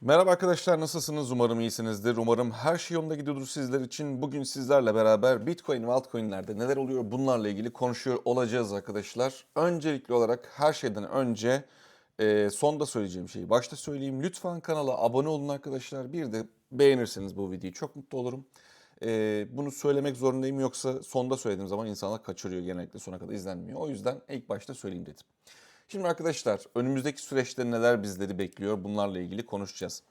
Merhaba arkadaşlar nasılsınız? Umarım iyisinizdir. Umarım her şey yolunda gidiyordur sizler için. Bugün sizlerle beraber Bitcoin ve altcoin'lerde neler oluyor bunlarla ilgili konuşuyor olacağız arkadaşlar. Öncelikli olarak her şeyden önce e, sonda söyleyeceğim şeyi başta söyleyeyim. Lütfen kanala abone olun arkadaşlar. Bir de beğenirseniz bu videoyu çok mutlu olurum. E, bunu söylemek zorundayım yoksa sonda söylediğim zaman insanlar kaçırıyor genellikle sona kadar izlenmiyor. O yüzden ilk başta söyleyeyim dedim. Şimdi arkadaşlar önümüzdeki süreçte neler bizleri bekliyor bunlarla ilgili konuşacağız.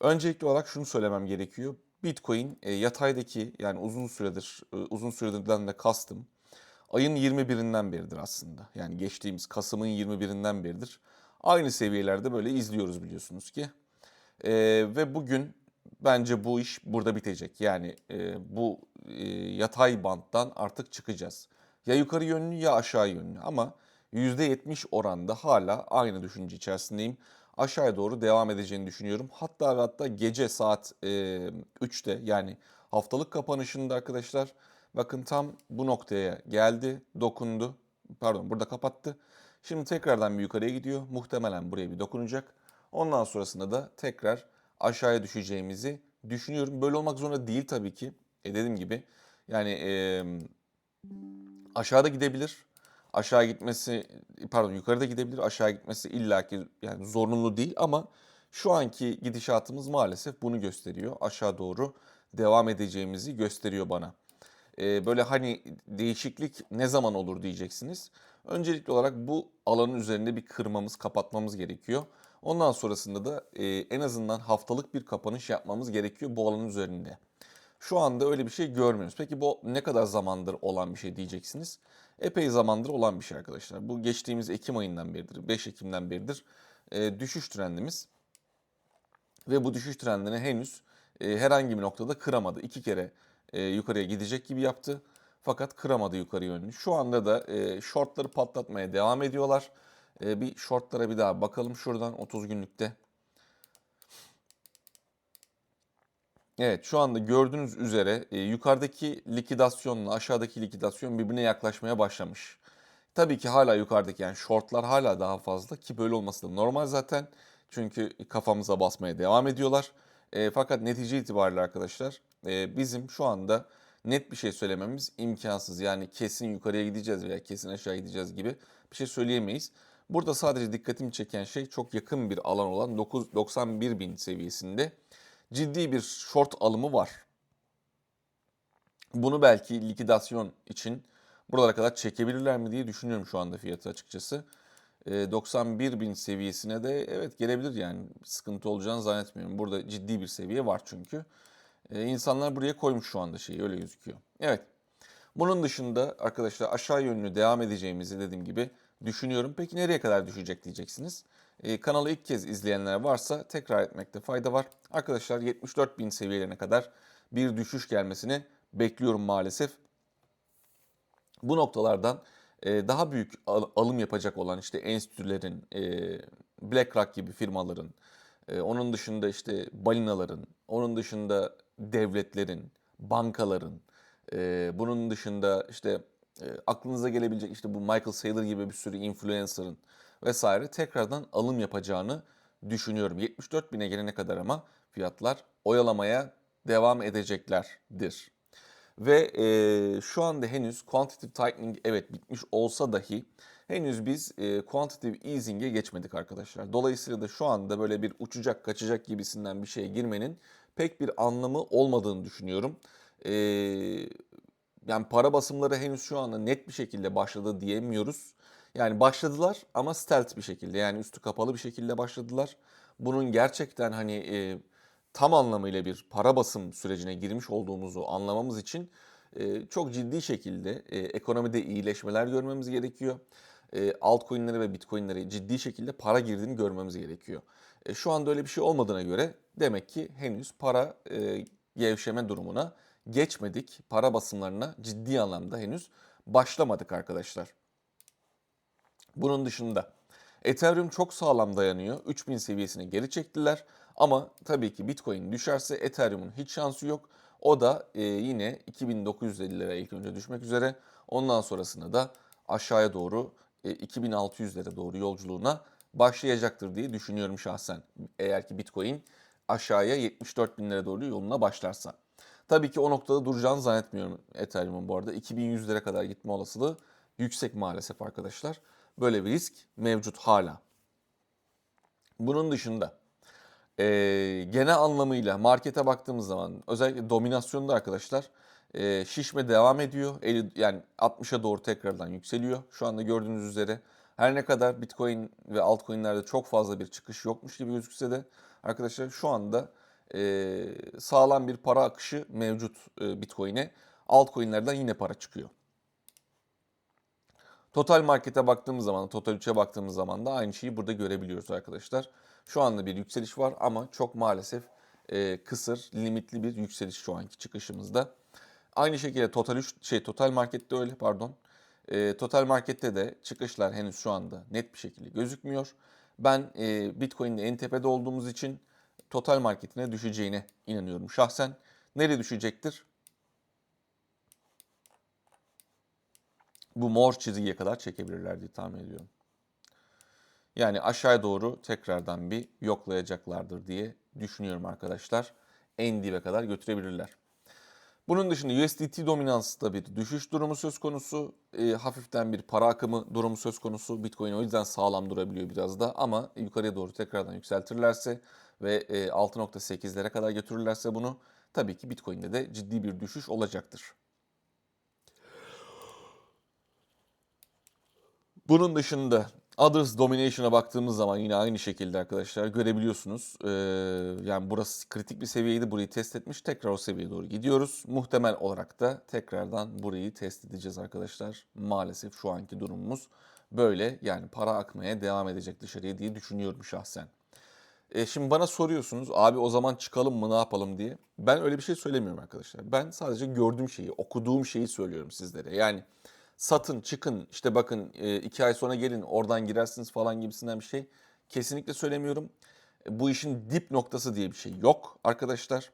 Öncelikli olarak şunu söylemem gerekiyor. Bitcoin e, yataydaki yani uzun süredir e, uzun süredirden de kastım ayın 21'inden beridir aslında. Yani geçtiğimiz Kasım'ın 21'inden beridir. Aynı seviyelerde böyle izliyoruz biliyorsunuz ki. E, ve bugün bence bu iş burada bitecek. Yani e, bu e, yatay banttan artık çıkacağız. Ya yukarı yönlü ya aşağı yönlü ama %70 oranda hala aynı düşünce içerisindeyim. Aşağıya doğru devam edeceğini düşünüyorum. Hatta hatta gece saat e, 3'te yani haftalık kapanışında arkadaşlar bakın tam bu noktaya geldi, dokundu. Pardon burada kapattı. Şimdi tekrardan bir yukarıya gidiyor. Muhtemelen buraya bir dokunacak. Ondan sonrasında da tekrar aşağıya düşeceğimizi düşünüyorum. Böyle olmak zorunda değil tabii ki. E dediğim gibi yani e, aşağıda gidebilir aşağı gitmesi pardon yukarıda gidebilir aşağı gitmesi illaki yani zorunlu değil ama şu anki gidişatımız maalesef bunu gösteriyor. Aşağı doğru devam edeceğimizi gösteriyor bana. Ee, böyle hani değişiklik ne zaman olur diyeceksiniz. Öncelikli olarak bu alanın üzerinde bir kırmamız, kapatmamız gerekiyor. Ondan sonrasında da e, en azından haftalık bir kapanış yapmamız gerekiyor bu alanın üzerinde. Şu anda öyle bir şey görmüyoruz. Peki bu ne kadar zamandır olan bir şey diyeceksiniz. Epey zamandır olan bir şey arkadaşlar. Bu geçtiğimiz Ekim ayından beridir, 5 Ekim'den beridir e, düşüş trendimiz. Ve bu düşüş trendini henüz e, herhangi bir noktada kıramadı. İki kere e, yukarıya gidecek gibi yaptı. Fakat kıramadı yukarı yönlü. Şu anda da e, shortları patlatmaya devam ediyorlar. E, bir shortlara bir daha bakalım şuradan 30 günlükte. Evet şu anda gördüğünüz üzere e, yukarıdaki likidasyonla aşağıdaki likidasyon birbirine yaklaşmaya başlamış. Tabii ki hala yukarıdaki yani shortlar hala daha fazla ki böyle olması da normal zaten. Çünkü kafamıza basmaya devam ediyorlar. E, fakat netice itibariyle arkadaşlar e, bizim şu anda net bir şey söylememiz imkansız. Yani kesin yukarıya gideceğiz veya kesin aşağı gideceğiz gibi bir şey söyleyemeyiz. Burada sadece dikkatimi çeken şey çok yakın bir alan olan 9, 91 bin seviyesinde ciddi bir short alımı var. Bunu belki likidasyon için buralara kadar çekebilirler mi diye düşünüyorum şu anda fiyatı açıkçası. 91 bin seviyesine de evet gelebilir yani sıkıntı olacağını zannetmiyorum. Burada ciddi bir seviye var çünkü. İnsanlar buraya koymuş şu anda şeyi öyle gözüküyor. Evet. Bunun dışında arkadaşlar aşağı yönlü devam edeceğimizi dediğim gibi düşünüyorum. Peki nereye kadar düşecek diyeceksiniz. E, kanalı ilk kez izleyenler varsa tekrar etmekte fayda var. Arkadaşlar 74 bin seviyelerine kadar bir düşüş gelmesini bekliyorum maalesef. Bu noktalardan e, daha büyük al- alım yapacak olan işte enstitülerin, e, BlackRock gibi firmaların, e, onun dışında işte balinaların, onun dışında devletlerin, bankaların, bunun dışında işte aklınıza gelebilecek işte bu Michael Saylor gibi bir sürü influencer'ın vesaire tekrardan alım yapacağını düşünüyorum. 74 bine gelene kadar ama fiyatlar oyalamaya devam edeceklerdir. Ve e, şu anda henüz quantitative tightening evet bitmiş olsa dahi henüz biz e, quantitative easing'e geçmedik arkadaşlar. Dolayısıyla da şu anda böyle bir uçacak kaçacak gibisinden bir şeye girmenin pek bir anlamı olmadığını düşünüyorum. E, yani para basımları henüz şu anda net bir şekilde başladı diyemiyoruz. Yani başladılar ama stealth bir şekilde yani üstü kapalı bir şekilde başladılar. Bunun gerçekten hani e, tam anlamıyla bir para basım sürecine girmiş olduğumuzu anlamamız için e, çok ciddi şekilde e, ekonomide iyileşmeler görmemiz gerekiyor. E, altcoin'lere ve bitcoin'lere ciddi şekilde para girdiğini görmemiz gerekiyor. E, şu anda öyle bir şey olmadığına göre demek ki henüz para e, gevşeme durumuna geçmedik. Para basımlarına ciddi anlamda henüz başlamadık arkadaşlar. Bunun dışında Ethereum çok sağlam dayanıyor. 3000 seviyesini geri çektiler. Ama tabii ki Bitcoin düşerse Ethereum'un hiç şansı yok. O da e, yine 2950'lere ilk önce düşmek üzere. Ondan sonrasında da aşağıya doğru e, 2600'lere doğru yolculuğuna başlayacaktır diye düşünüyorum şahsen. Eğer ki Bitcoin aşağıya 74 binlere doğru yoluna başlarsa. Tabii ki o noktada duracağını zannetmiyorum Ethereum'un bu arada. 2100'lere kadar gitme olasılığı yüksek maalesef arkadaşlar. Böyle bir risk mevcut hala. Bunun dışında e, genel anlamıyla markete baktığımız zaman özellikle dominasyonda arkadaşlar e, şişme devam ediyor. 50, yani 60'a doğru tekrardan yükseliyor. Şu anda gördüğünüz üzere her ne kadar Bitcoin ve altcoin'lerde çok fazla bir çıkış yokmuş gibi gözükse de arkadaşlar şu anda e, sağlam bir para akışı mevcut e, Bitcoin'e. Altcoin'lerden yine para çıkıyor. Total markete baktığımız zaman, Total 3'e baktığımız zaman da aynı şeyi burada görebiliyoruz arkadaşlar. Şu anda bir yükseliş var ama çok maalesef e, kısır, limitli bir yükseliş şu anki çıkışımızda. Aynı şekilde Total 3 şey Total Market'te öyle pardon. E, Total Market'te de çıkışlar henüz şu anda net bir şekilde gözükmüyor. Ben e, Bitcoin'de en tepede olduğumuz için Total Market'ine düşeceğine inanıyorum şahsen. Nereye düşecektir? Bu mor çizgiye kadar çekebilirler diye tahmin ediyorum. Yani aşağıya doğru tekrardan bir yoklayacaklardır diye düşünüyorum arkadaşlar. En dibe kadar götürebilirler. Bunun dışında USDT dominansta bir düşüş durumu söz konusu. E, hafiften bir para akımı durumu söz konusu. Bitcoin o yüzden sağlam durabiliyor biraz da ama yukarıya doğru tekrardan yükseltirlerse ve e, 6.8'lere kadar götürürlerse bunu tabii ki Bitcoin'de de ciddi bir düşüş olacaktır. Bunun dışında Others Domination'a baktığımız zaman yine aynı şekilde arkadaşlar görebiliyorsunuz. Ee, yani burası kritik bir seviyeydi. Burayı test etmiş. Tekrar o seviyeye doğru gidiyoruz. Muhtemel olarak da tekrardan burayı test edeceğiz arkadaşlar. Maalesef şu anki durumumuz böyle. Yani para akmaya devam edecek dışarıya diye düşünüyorum şahsen. E şimdi bana soruyorsunuz abi o zaman çıkalım mı ne yapalım diye. Ben öyle bir şey söylemiyorum arkadaşlar. Ben sadece gördüğüm şeyi, okuduğum şeyi söylüyorum sizlere. Yani satın çıkın işte bakın e, iki ay sonra gelin oradan girersiniz falan gibisinden bir şey kesinlikle söylemiyorum. E, bu işin dip noktası diye bir şey yok arkadaşlar.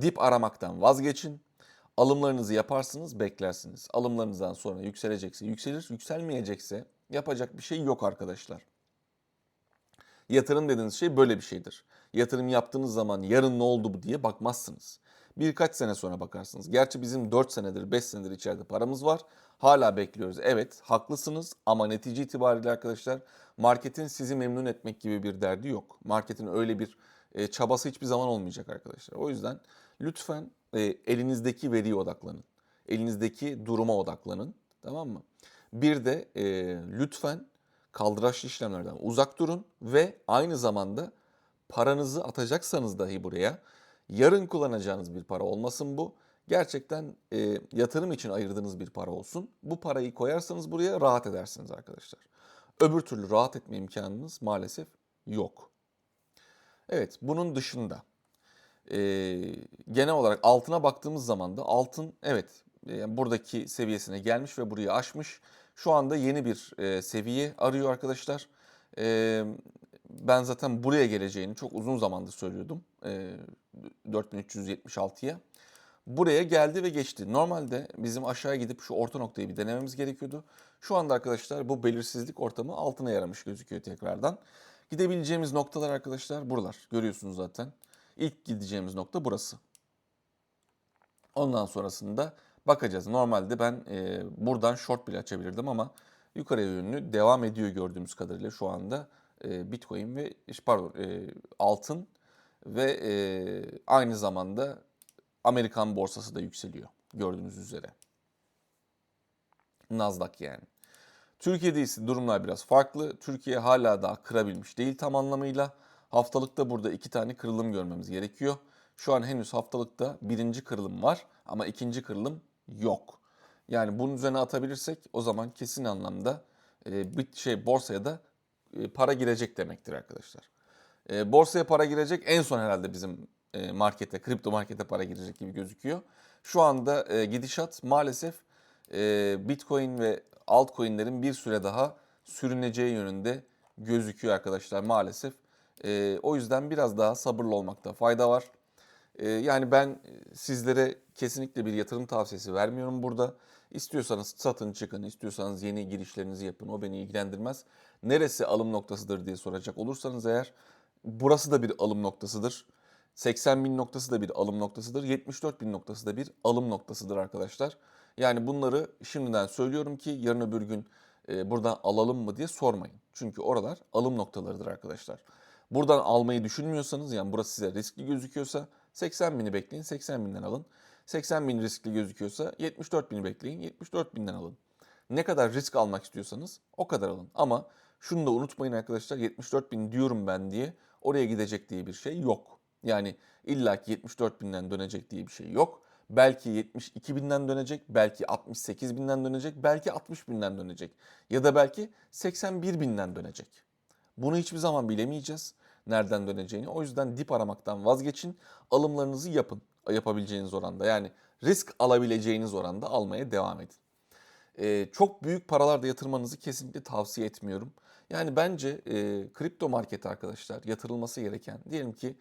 Dip aramaktan vazgeçin. Alımlarınızı yaparsınız, beklersiniz. Alımlarınızdan sonra yükselecekse yükselir, yükselmeyecekse yapacak bir şey yok arkadaşlar. Yatırım dediğiniz şey böyle bir şeydir. Yatırım yaptığınız zaman yarın ne oldu bu diye bakmazsınız. Birkaç sene sonra bakarsınız. Gerçi bizim 4 senedir 5 senedir içeride paramız var. Hala bekliyoruz. Evet haklısınız ama netice itibariyle arkadaşlar marketin sizi memnun etmek gibi bir derdi yok. Marketin öyle bir e, çabası hiçbir zaman olmayacak arkadaşlar. O yüzden lütfen e, elinizdeki veriye odaklanın. Elinizdeki duruma odaklanın. Tamam mı? Bir de e, lütfen kaldıraçlı işlemlerden uzak durun ve aynı zamanda paranızı atacaksanız dahi buraya yarın kullanacağınız bir para olmasın bu. Gerçekten e, yatırım için ayırdığınız bir para olsun. Bu parayı koyarsanız buraya rahat edersiniz arkadaşlar. Öbür türlü rahat etme imkanınız maalesef yok. Evet bunun dışında e, genel olarak altına baktığımız zaman da altın evet e, buradaki seviyesine gelmiş ve burayı aşmış. Şu anda yeni bir e, seviye arıyor arkadaşlar. E, ben zaten buraya geleceğini çok uzun zamandır söylüyordum. E, 4376'ya. Buraya geldi ve geçti. Normalde bizim aşağıya gidip şu orta noktayı bir denememiz gerekiyordu. Şu anda arkadaşlar bu belirsizlik ortamı altına yaramış gözüküyor tekrardan. Gidebileceğimiz noktalar arkadaşlar buralar. Görüyorsunuz zaten. İlk gideceğimiz nokta burası. Ondan sonrasında bakacağız. Normalde ben e, buradan short bile açabilirdim ama yukarıya yönlü devam ediyor gördüğümüz kadarıyla şu anda e, Bitcoin ve pardon e, altın ve e, aynı zamanda Amerikan borsası da yükseliyor gördüğünüz üzere. Nasdaq yani. Türkiye'de ise durumlar biraz farklı. Türkiye hala daha kırabilmiş değil tam anlamıyla. Haftalıkta burada iki tane kırılım görmemiz gerekiyor. Şu an henüz haftalıkta birinci kırılım var ama ikinci kırılım yok. Yani bunun üzerine atabilirsek o zaman kesin anlamda bir şey borsaya da para girecek demektir arkadaşlar. E, borsaya para girecek en son herhalde bizim e, markete, kripto markete para girecek gibi gözüküyor. Şu anda e, gidişat maalesef e, Bitcoin ve altcoin'lerin bir süre daha sürüneceği yönünde gözüküyor arkadaşlar maalesef. E, o yüzden biraz daha sabırlı olmakta fayda var. E, yani ben sizlere kesinlikle bir yatırım tavsiyesi vermiyorum burada. İstiyorsanız satın çıkın, istiyorsanız yeni girişlerinizi yapın. O beni ilgilendirmez. Neresi alım noktasıdır diye soracak olursanız eğer burası da bir alım noktasıdır. 80 bin noktası da bir alım noktasıdır. 74 bin noktası da bir alım noktasıdır arkadaşlar. Yani bunları şimdiden söylüyorum ki yarın öbür gün e, buradan alalım mı diye sormayın. Çünkü oralar alım noktalarıdır arkadaşlar. Buradan almayı düşünmüyorsanız yani burası size riskli gözüküyorsa 80 bini bekleyin 80 binden alın. 80 bin riskli gözüküyorsa 74 bini bekleyin 74 binden alın. Ne kadar risk almak istiyorsanız o kadar alın. Ama şunu da unutmayın arkadaşlar 74 bin diyorum ben diye oraya gidecek diye bir şey yok. Yani illaki 74 binden dönecek diye bir şey yok. Belki 72 binden dönecek, belki 68 binden dönecek, belki 60 binden dönecek. Ya da belki 81 binden dönecek. Bunu hiçbir zaman bilemeyeceğiz nereden döneceğini. O yüzden dip aramaktan vazgeçin. Alımlarınızı yapın yapabileceğiniz oranda. Yani risk alabileceğiniz oranda almaya devam edin. Ee, çok büyük paralarda yatırmanızı kesinlikle tavsiye etmiyorum. Yani bence e, kripto market arkadaşlar yatırılması gereken diyelim ki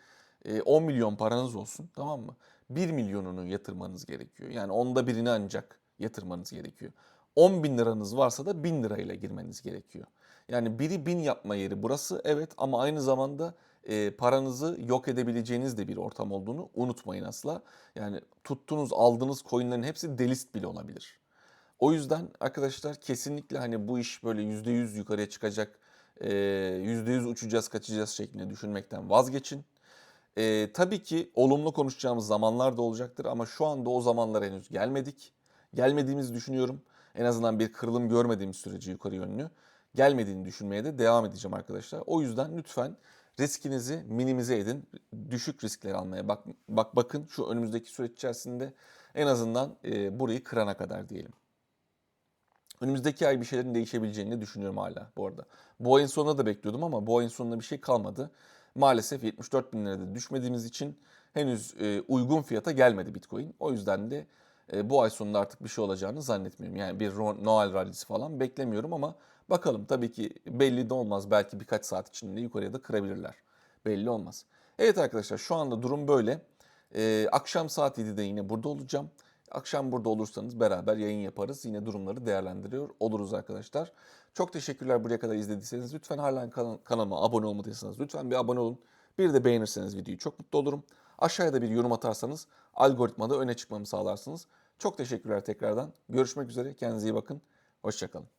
e, 10 milyon paranız olsun tamam mı? 1 milyonunu yatırmanız gerekiyor. Yani onda birini ancak yatırmanız gerekiyor. 10 bin liranız varsa da 1000 lirayla girmeniz gerekiyor. Yani biri bin yapma yeri burası evet ama aynı zamanda e, paranızı yok edebileceğiniz de bir ortam olduğunu unutmayın asla. Yani tuttuğunuz aldığınız coinlerin hepsi delist bile olabilir. O yüzden arkadaşlar kesinlikle hani bu iş böyle %100 yukarıya çıkacak, e, %100 uçacağız kaçacağız şeklinde düşünmekten vazgeçin. E, tabii ki olumlu konuşacağımız zamanlar da olacaktır ama şu anda o zamanlara henüz gelmedik. Gelmediğimizi düşünüyorum. En azından bir kırılım görmediğimiz sürece yukarı yönlü gelmediğini düşünmeye de devam edeceğim arkadaşlar. O yüzden lütfen riskinizi minimize edin. Düşük riskler almaya bak, bak bakın şu önümüzdeki süreç içerisinde en azından e, burayı kırana kadar diyelim. Önümüzdeki ay bir şeylerin değişebileceğini düşünüyorum hala bu arada. Bu ayın sonunda da bekliyordum ama bu ayın sonunda bir şey kalmadı. Maalesef 74 bin lirada düşmediğimiz için henüz e, uygun fiyata gelmedi Bitcoin. O yüzden de e, bu ay sonunda artık bir şey olacağını zannetmiyorum. Yani bir Noel rallisi falan beklemiyorum ama bakalım tabii ki belli de olmaz. Belki birkaç saat içinde yukarıya da kırabilirler. Belli olmaz. Evet arkadaşlar şu anda durum böyle. E, akşam saat 7'de yine burada olacağım. Akşam burada olursanız beraber yayın yaparız. Yine durumları değerlendiriyor oluruz arkadaşlar. Çok teşekkürler buraya kadar izlediyseniz. Lütfen hala kan- kanalıma abone olmadıysanız lütfen bir abone olun. Bir de beğenirseniz videoyu çok mutlu olurum. Aşağıya da bir yorum atarsanız algoritmada öne çıkmamı sağlarsınız. Çok teşekkürler tekrardan. Görüşmek üzere. Kendinize iyi bakın. Hoşçakalın.